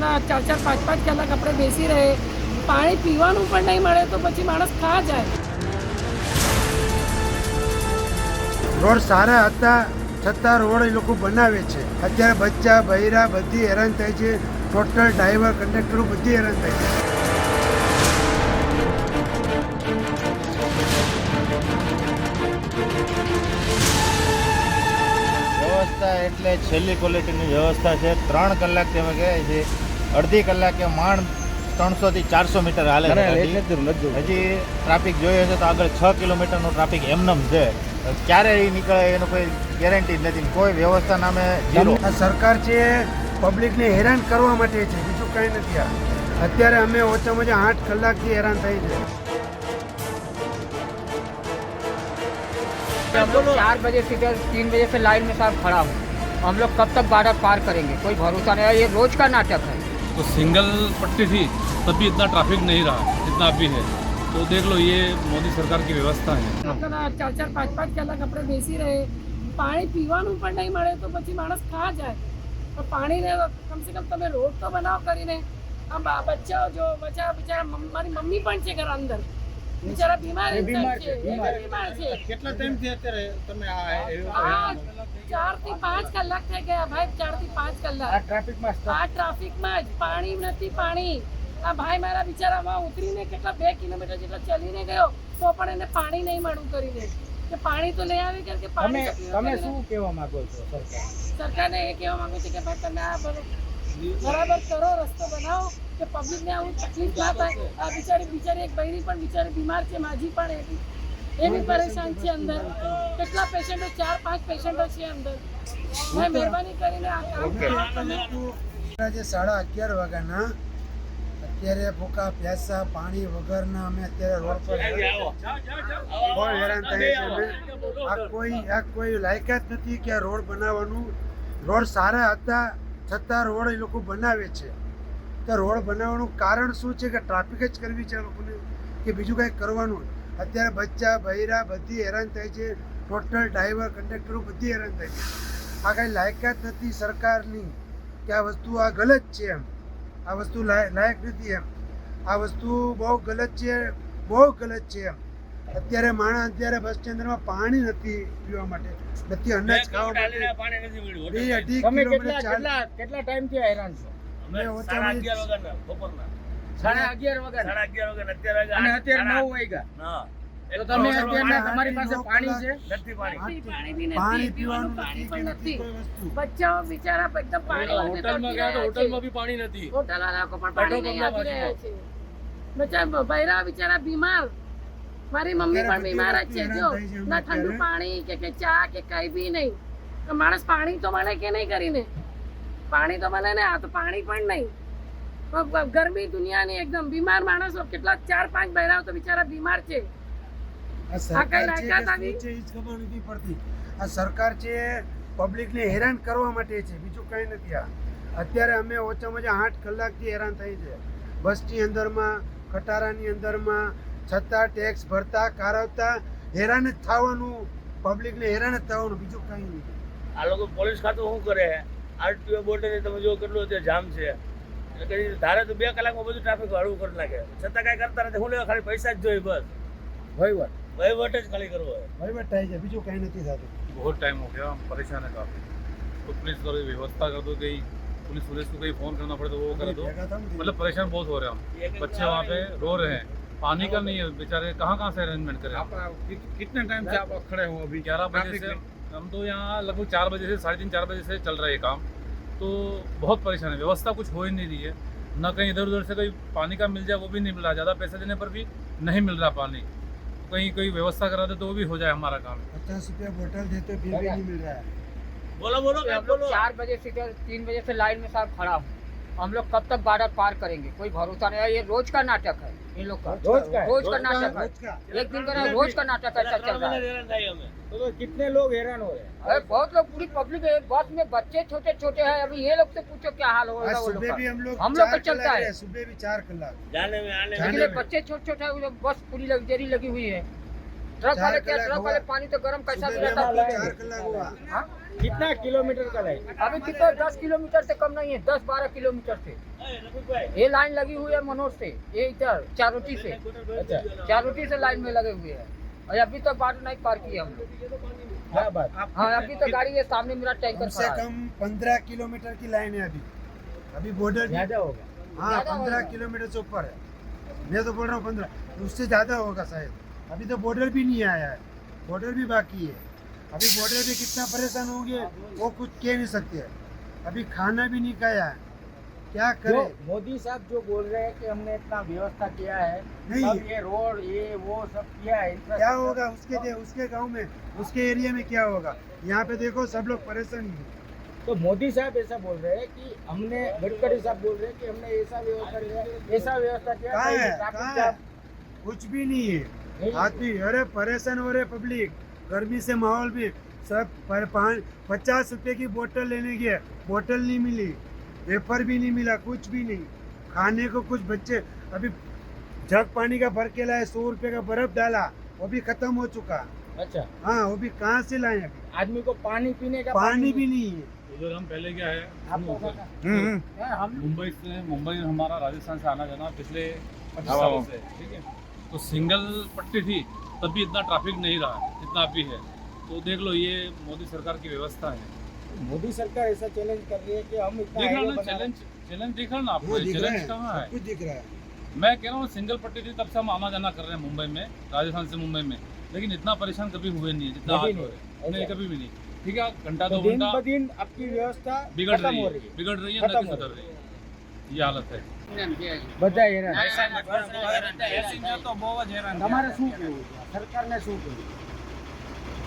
લોકોના ચાર ચાર પાંચ પાંચ કલાક આપણે બેસી રહે. પાણી પીવાનું પણ નહીં મળે તો પછી માણસ ખા જાય. રોડ સારા હતા છતાં રોડ એ લોકો બનાવે છે. અત્યારે બચ્ચા બૈરા બધી હેરાન થાય છે. ટોટલ ડ્રાઈવર કંડક્ટરો બધી હેરાન થાય છે. વ્યવસ્થા એટલે છેલ્લી ક્વોલિટીની વ્યવસ્થા છે. ત્રણ કલાક તમે કહે છે અડધી કલાકે માંડ ત્રણસો થી ચારસો મીટર હાલે છે ગાડી. હજી ટ્રાફિક જોઈએ છે તો આગળ છ કિલોમીટરનું ટ્રાફિક એમનેમ છે ક્યારે એ નીકળે એનો કોઈ ગેરંટી જ નથી કોઈ વ્યવસ્થા નામે જીરો આ સરકાર છે પબ્લિકને હેરાન કરવા માટે છે બીજું કંઈ નથી આ અત્યારે અમે ઓછામાં ઓછા આઠ કલાકથી હેરાન થઈ છે हम लोग चार बजे से इधर तीन बजे से लाइन में साहब खड़ा हूँ हम लोग कब तक बॉर्डर पार करेंगे कोई भरोसा नहीं है ये रोज का नाटक है तो सिंगल पट्टी थी तब भी इतना ट्रैफिक नहीं रहा जितना अभी है तो देख लो ये मोदी सरकार की व्यवस्था है લોકોના ચાર ચાર પાંચ પાંચ કલાક આપણે બેસી રહે પાણી પીવાનું પણ નહીં મળે તો પછી માણસ ખા જાય તો પાણીને કમસે કમ તમે રોડ તો બનાવો કરીને આ બા- બચ્ચાઓ જો બચ્ચા બિચારા મમ- મારી મમ્મી પણ છે ઘર અંદર બિચારા બીમાર બીમાર છે એ બી બીમાર છે કેટલા ટાઈમથી અત્યારે તમે આ આ ચારથી પાંચ કલાક થઈ ગયા ભાઈ ચારથી પાંચ કલાક. આ ટ્રાફિકમાં આ જ પાણી નથી પાણી. આ ભાઈ મારા બિચારામાં ઉતરીને કેટલા બે કિલોમીટર જેટલા ચાલીને ગયો તો પણ એને પાણી નહીં મળું કરીને. કે પાણી તો લઈ આવે કે પાણી તમે શું કહેવા માંગો છો સરકાર? સરકારને એ કેવા માંગુ છું કે ભાઈ તમે આ બરાબર કરો રસ્તો બનાવો કે પબ્લિકને આવું તકલીફ ના થાય. આ બિચારી બિચારી એક બહેની પણ બિચારી બીમાર છે માજી પણ એની. બી પરેશાન છે અંદર. કેટલા પેશન્ટો ચાર પાંચ પેશન્ટો છે અંદર. મેં મહેરબાની કરીને આ કામ આજે સાડા અગિયાર વાગ્યાના. અત્યારે ભૂકા પ્યાસા પાણી વગરના અમે અત્યારે રોડ પર બહુ હેરાન થાય છે અમે. આ કોઈ આ કોઈ લાયકાત નથી કે આ રોડ બનાવવાનું. રોડ સારા હતા છતાં રોડ એ લોકો બનાવે છે. તો રોડ બનાવવાનું કારણ શું છે કે ટ્રાફિક જ કરવી છે લોકોને? કે બીજું કંઈ કરવાનું? અત્યારે બચ્ચા બૈરા બધી હેરાન થાય છે. ટોટલ ડ્રાઈવર કંડક્ટરો બધી હેરાન થાય છે. આ કાંઈ લાયકાત નથી સરકારની કે આ વસ્તુ આ ગલત છે એમ. આ વસ્તુ લાયક નથી એમ. આ વસ્તુ બહુ ગલત છે બહુ ગલત છે એમ. અત્યારે માણસ અત્યારે બસ સ્ટેન્ડમાં પાણી નથી પીવા માટે. નથી અનાજ ખાવા માટે બે અઢી તમે કિલોમીટર કેટલા ચાલ કેટલા કેટલા ટાઈમથી હેરાન છો? અમે ઓછામાં સાડા અગિયાર વાગ્યા. અને અત્યારે નવ વાગ્યા. તો તમે અત્યારના તમારી પાસે પાણી છે? નથી, પાણી. પાણી પીવાનું પીવાનું પાણી પણ નથી. નથી. કોઈ વસ્તુ બચ્ચાઓ બિચારા એકદમ પાણી હોટલમાં ગયા તો હોટલમાં બી પાણી નથી. હોટલવાળા લોકો પણ પાણી નહીં આપી રહ્યા છે. બચ્ચા બૈરા બિચારા બીમાર. મારી મમ્મી પણ બીમાર જ છે. જો ના ઠંડુ પાણી કે કે ચા કે કઈ બી નહીં. તો માણસ પાણી તો મળે કે નહીં કરીને? પાણી તો મળે ને આ તો પાણી પણ નહીં. ગરમી દુનિયાની એકદમ બીમાર માણસો કેટલા ચાર પાંચ બહેરાઓ તો બિચારા બીમાર છે. આ સરકાર છે નથી પબ્લિકને હેરાન કરવા માટે છે બીજું કંઈ નથી આ. અત્યારે અમે ઓછામાં ઓછા આઠ કલાકથી હેરાન થઈ છે. બસની અંદરમાં ખટારાની અંદરમાં છતાં ટેક્સ ભરતા કારવતા હેરાન જ થવાનું પબ્લિકને હેરાન જ થવાનું બીજું કંઈ નહીં આ લોકો પોલીસ ખાતું શું કરે? આરટીઓ બોર્ડે તમે જો કેટલું અત્યારે જામ છે. ધારે તો બે કલાકમાં બધું ટ્રાફિક હળવું કરી નાખે છતાં કાંઈ કરતા નથી હું લેવા ખાલી પૈસા જ જોઈએ બસ વહીવટ વહીવટ જ ખાલી કરવો હોય વહીવટ થાય છે બીજું કંઈ નથી થતું बहुत टाइम हो गया हम परेशान है काफ़ी तो प्लीज़ करो ये व्यवस्था कर दो कहीं पुलिस पुलिस को कहीं फ़ोन करना पड़े तो वो कर दो ભેગા થાવ ને मतलब परेशान बहुत हो रहे हैं हम बच्चे वहाँ पे रो रहे हैं पानी का नहीं है बेचारे कहाँ कहाँ से अरेंजमेंट करें कितने टाइम से आप खड़े हो अभी ग्यारह बजे ट्रैफिक से में? हम तो यहाँ लगभग चार बजे से साढ़े तीन चार बजे से चल रहा है ये काम तो बहुत परेशान है। व्यवस्था कुछ हो ही नहीं रही है। ना कहीं इधर उधर से कहीं पानी का मिल जाए वो भी नहीं मिल रहा। ज़्यादा पैसे देने पर भी नहीं मिल रहा पानी। कहीं कोई व्यवस्था करा दे तो वो भी हो जाए हमारा काम। पचास रुपया बोटल देते तो फिर भी नहीं मिल रहा है। बोलो बोलो हम लोग चार बजे से तीन बजे से लाइन में साहब खड़ा हूँ। हम लोग कब तक बार्डर पार करेंगे? कोई भरोसा नहीं है। ये रोज का नाटक है। इन लोग का। रोज का रोज का नाटक एक दिन का रोज का नाटक चल रहा है। तो, तो कितने लोग हैरान हो रहे हैं? बहुत लोग पूरी पब्लिक है बस में बच्चे छोटे छोटे हैं। अभी ये लोग से पूछो क्या हाल हो रहा है सुबह भी हम लोग हम लोग का चलता है। सुबह भी चार कलाक। जाने में आने में। बच्चे छोटे छोटे बस पूरी लग्जरी लगी हुई है। ट्रक वाले क्या ट्रक वाले पानी तो गर्म कैसा रहता है। हाँ? कितना किलोमीटर का लाइन? अभी कितने दस किलोमीटर से कम नहीं है दस बारह किलोमीटर से। ये लाइन लगी हुई है मनोज से ये इधर चारोटी से। अच्छा। चारोटी से लाइन में लगे हुए हैं। और अभी तक बात नहीं पार की हम लोग क्या हाँ अभी तक गाड़ी के सामने मेरा टैंकर से कम पंद्रह किलोमीटर की लाइन है अभी। अभी बॉर्डर ज़्यादा होगा। हाँ पंद्रह किलोमीटर से ऊपर है। मैं तो बोल रहा हूँ पंद्रह उससे ज़्यादा होगा शायद। अभी तो बॉर्डर भी नहीं आया है। बॉर्डर भी बाकी है। अभी बॉर्डर भी कितना परेशान होंगे वो कुछ कह नहीं सकते। अभी खाना भी नहीं खाया है। क्या करें? मोदी साहब जो बोल रहे हैं कि हमने इतना व्यवस्था किया है नहीं। ये रोड ये वो सब किया है क्या होगा उसके दे, उसके गाँव में उसके एरिया में क्या होगा? यहाँ पे देखो सब लोग परेशान ही। तो मोदी साहब ऐसा बोल रहे हैं कि हमने गडकरी साहब बोल रहे हैं कि हमने ऐसा व्यवस्था किया ऐसा व्यवस्था किया कुछ भी नहीं है। आदमी अरे परेशान हो रहे पब्लिक गर्मी से माहौल भी सब पर पाँच पचास रुपए की बोतल लेने गए बोतल नहीं मिली। वेफर भी नहीं मिला कुछ भी नहीं। खाने को कुछ बच्चे अभी जग पानी का भर के लाए सौ रुपए का बर्फ़ डाला वो भी खत्म हो चुका। अच्छा। हाँ वो भी कहाँ से लाए अभी? आदमी को पानी पीने का पानी पानी भी नहीं। है। उधर हम पहले क्या है आपको सुनो पता- सर, है, हम मुंबई से मुंबई हमारा राजस्थान से आना जाना पिछले पच्चीस हाँ, सालों से ठीक है? तो सिंगल पट्टी थी तब भी इतना ट्रैफ़िक नहीं रहा जितना अभी है। तो देख लो ये मोदी सरकार की व्यवस्था है। मोदी सरकार ऐसा चैलेंज कर रही है कि हम इतना देख रहा ना चैलेंज चैलेंज देख रहा ना आपको चैलेंज कहाँ है? कुछ दिख रहा है। मैं कह रहा हूँ सिंगल पट्टी थी तब से हम आना जाना कर रहे हैं मुंबई में राजस्थान से मुंबई में। लेकिन इतना परेशान कभी हुए नहीं है जितना आज हो रहे हैं नहीं कभी भी नहीं। ठीक है घंटा तो दो घंटा दिन आपकी व्यवस्था बिगड़ रही है बिगड़ रही है न सुधर रही है। શું કહેવું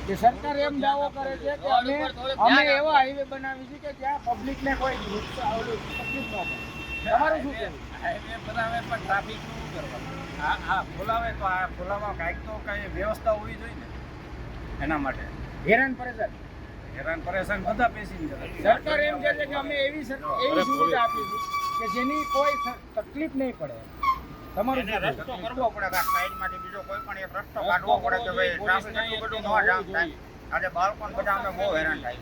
કે સરકાર એમ દાવો કરે છે કે અમે અમે એવો હાઈવે બનાવી છે કે જ્યાં પબ્લિકને કોઈ તકલીફ ન પડે તમારું શું કહેવું હાઈવે બનાવે પણ ટ્રાફિક શું કરવા હા હા બોલાવે તો આ બોલાવવા કાંઈક તો કાંઈ વ્યવસ્થા હોવી જોઈએ ને. એના માટે. હેરાન પરેશાન. હેરાન પરેશાન બધા પેસેન્જર. સરકાર એમ કહે છે કે અમે એવી એવી સુવિધા આપી છે કે જેની કોઈ તકલીફ નહીં પડે. તમારું રસ્તો કરવો પડે કે સાઈડમાંથી બીજો કોઈ પણ એક રસ્તો કાઢવો પડે કે ભાઈ ટ્રાફિક એટલું બધું ન જામ થાય. આજે બાળકો બધા અમે બહુ હેરાન થાય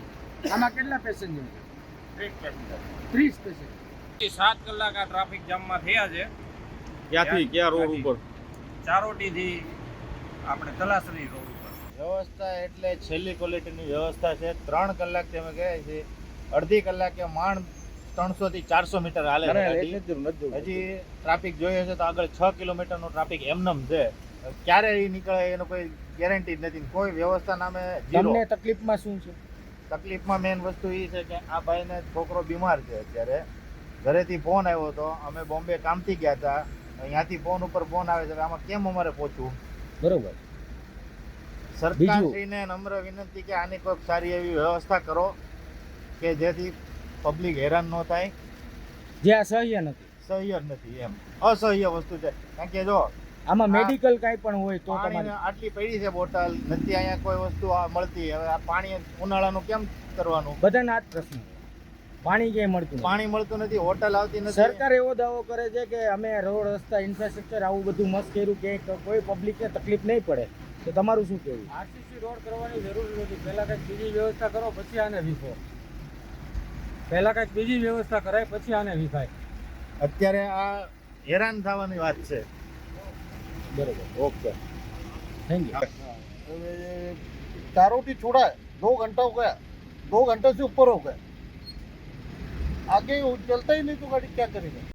આમાં કેટલા પેસેન્જર? ત્રીસ પેસેન્જર. ત્રીસ પેસેન્જર. સાત કલાક આ ટ્રાફિક જામમાં થયા છે. ક્યાંથી? ક્યાં રોડ ઉપર? ચારોટીથી આપણે તલાસરી રોડ. વ્યવસ્થા એટલે છેલ્લી ક્વોલિટીની વ્યવસ્થા છે. ત્રણ કલાક તમે કહે છે અડધી કલાકે માંડ ત્રણસો થી ચારસો મીટર હાલે. હજી ટ્રાફિક જોઈએ છે તો આગળ છ કિલોમીટરનું ટ્રાફિક એમનેમ છે. ક્યારે એ નીકળે એનો કોઈ ગેરંટી જ નથી કોઈ વ્યવસ્થા નામે ઝીરો તમને તકલીફમાં શું છે? તકલીફમાં મેઇન વસ્તુ એ છે કે આ ભાઈને છોકરો બીમાર છે અત્યારે. ઘરેથી ફોન આવ્યો હતો. અમે બોમ્બે કામથી ગયા હતા. અહીંયાથી ફોન ઉપર ફોન આવે છે. કે આમાં કેમ અમારે પહોંચવું? બરોબર. સરકારશ્રીને નમ્ર વિનંતી કે આની કોઈક સારી એવી વ્યવસ્થા કરો કે જેથી પબ્લિક હેરાન ન થાય. જે આ સહ્ય નથી. સહ્ય નથી એમ. અસહ્ય વસ્તુ છે. કારણ કે જો આમાં મેડિકલ કાંઈ પણ હોય તો તમારે આટલી પડી છે બોટલ નથી અહીંયા કોઈ વસ્તુ મળતી. હવે આ પાણી ઉનાળાનું કેમ કરવાનું? બધાના આ જ પ્રશ્ન પાણી ક્યાંય મળતું પાણી મળતું નથી હોટલ આવતી નથી. સરકાર એવો દાવો કરે છે કે અમે રોડ રસ્તા ઇન્ફ્રાસ્ટ્રક્ચર આવું બધું મસ્ત કર્યું કે કોઈ પબ્લિકને તકલીફ નહીં પડે. તો તમારું શું કહેવું આરસીસી રોડ કરવાની જરૂર નથી પહેલા કંઈક બીજી વ્યવસ્થા કરો પછી આને વિફો પહેલા કંઈક બીજી વ્યવસ્થા કરાય પછી આને વિફાય અત્યારે આ હેરાન થવાની વાત છે બરોબર ઓકે થેન્ક યુ चारोटी छोड़ा है दो घंटा हो गया दो घंटे से ऊपर हो गया आगे वो चलता ही नहीं तो गाड़ी क्या करेगा